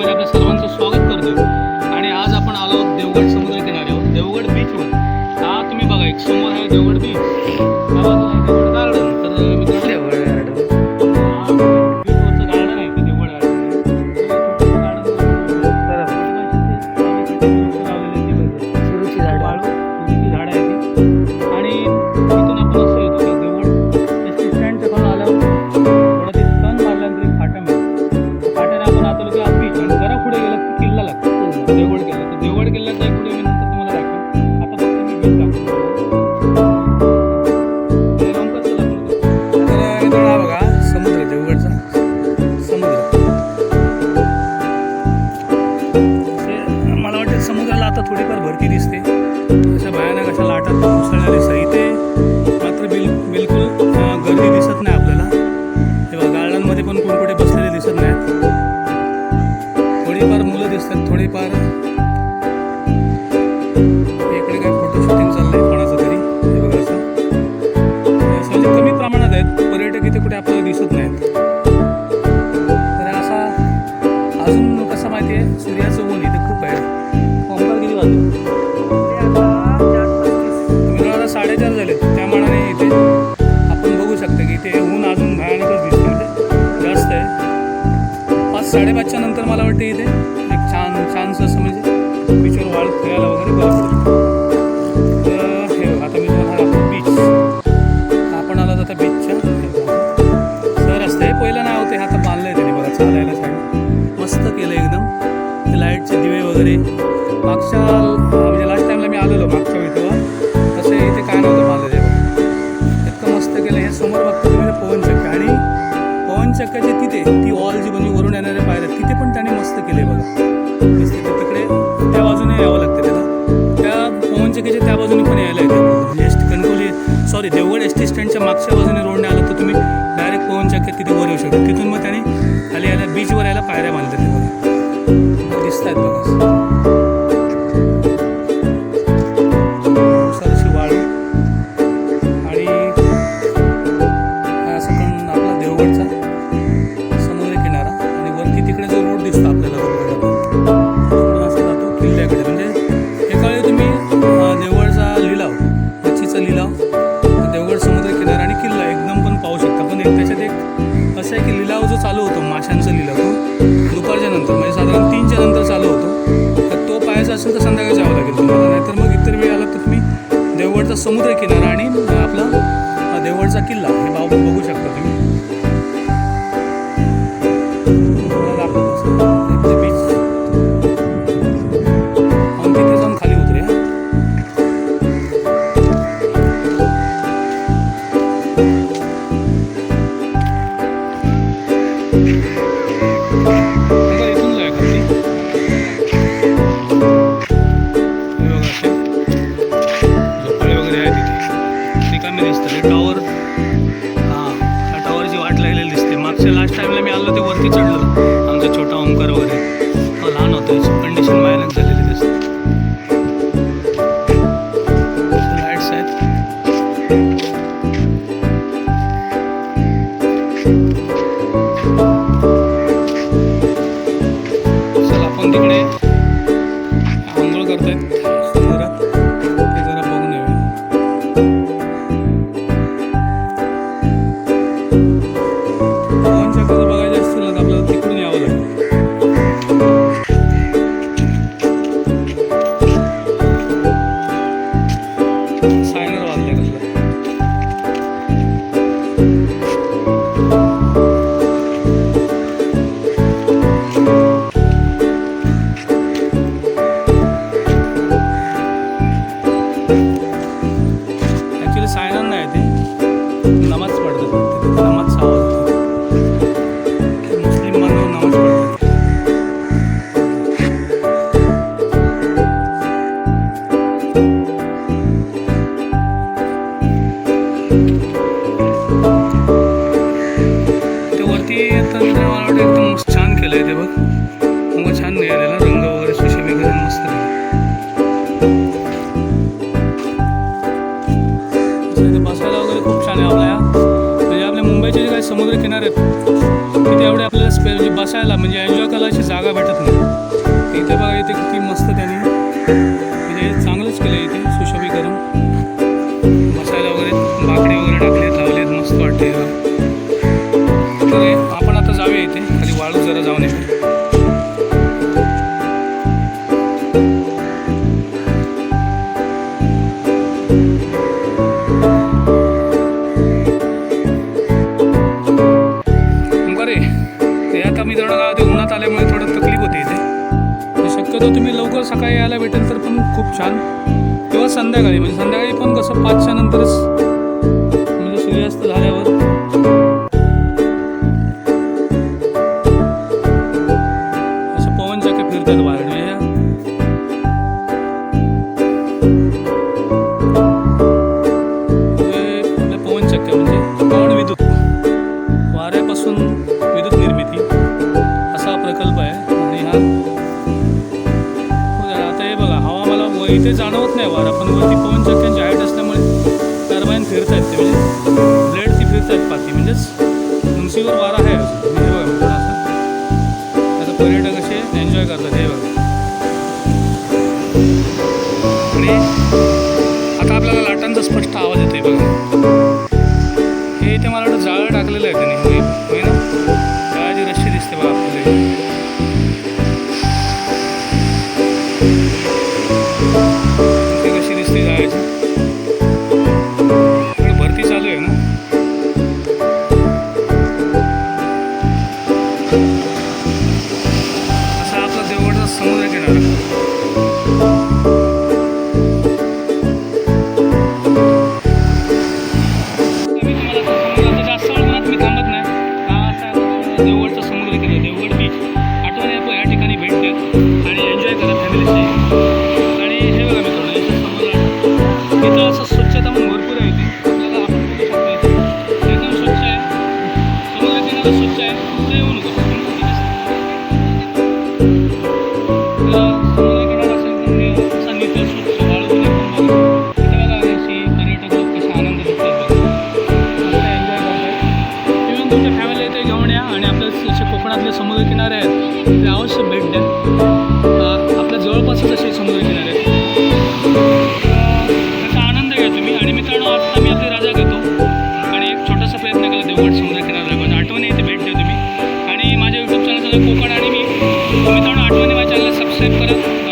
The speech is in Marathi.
i Terima kasih. थोडीफार भरती दिसते. अशा भयानक अशा लाटा उसळल्या दिसतात इथे मात्र बिल बिलकुल गर्दी दिसत नाही आपल्याला. तेव्हा गार्डनमध्ये पण कोण कुठे बसलेले दिसत नाहीत. थोडीफार मुलं दिसतात थोडीफार. इकडे काय फोटो शूटिंग कोणाचं तरी? हे बघा असं. म्हणजे कमी प्रमाणात आहेत. पर्यटक इथे कुठे आपल्याला दिसत नाहीत. तर असा अजून कसं माहिती आहे? सूर्याचं पाच साडेपाचच्या नंतर मला वाटतं इथे एक छान छानस असं म्हणजे बीचवर वाळ फिरायला वगैरे बरं तर आता बीच आपण आला बीचच्या आता मस्त एकदम. लाईटचे दिवे वगैरे. मागच्या म्हणजे लास्ट टाईमला मी आलेलो मागच्या वेळेस. त्याच्या मागच्या बाजूने रोडने आलं तर तुम्ही डायरेक्ट पवनचक्क्यात तिथे वर येऊ शकता. तिथून मग त्याने खाली यायला बीचवर यायला पायऱ्या बांधतात असेल तर संध्याकाळी जावं लागेल तुम्हाला. नाहीतर मग इतर वेळ आला तर तुम्ही देवगडचा समुद्र किनारा आणि छोटा ओंकार वगैरे. मग छान यायला रंग वगैरे स्पेशल वगैरे मस्त बसायला वगैरे खूप छान आहे आपल्या म्हणजे आपल्या मुंबईचे जे काही समुद्र किनारे आहेत तिथे एवढे आपल्याला स्पे बसायला म्हणजे एन्जॉय अशी जागा भेटत नाही शक्यतो तुम्ही लवकर सकाळी यायला भेटेल तर पण खूप छान. किंवा संध्याकाळी म्हणजे संध्याकाळी पण कसं पाचच्या नंतरच म्हणजे सूर्यास्त झाल्यावर. म्हणजे विद्युत निर्मिती. असा प्रकल्प आहे. आणि हा इथे जाणवत नाही वारा पण वरती पवन चक्क्यांची हाईट असल्यामुळे टर्बाईन फिरत आहेत ते म्हणजे ब्लेड ती फिरत आहेत पाती म्हणजेच उंचीवर वारा आहे अजून. हे बघा म्हणजे त्याचं पर्यटक असे एन्जॉय करतात हे बघा. आणि आता आपल्याला लाटांचा स्पष्ट आवाज येतो आहे बघा. हे इथे मला वाटतं जाळं टाकलेलं आहे त्याने होई तुला सांगितलं साहेब परत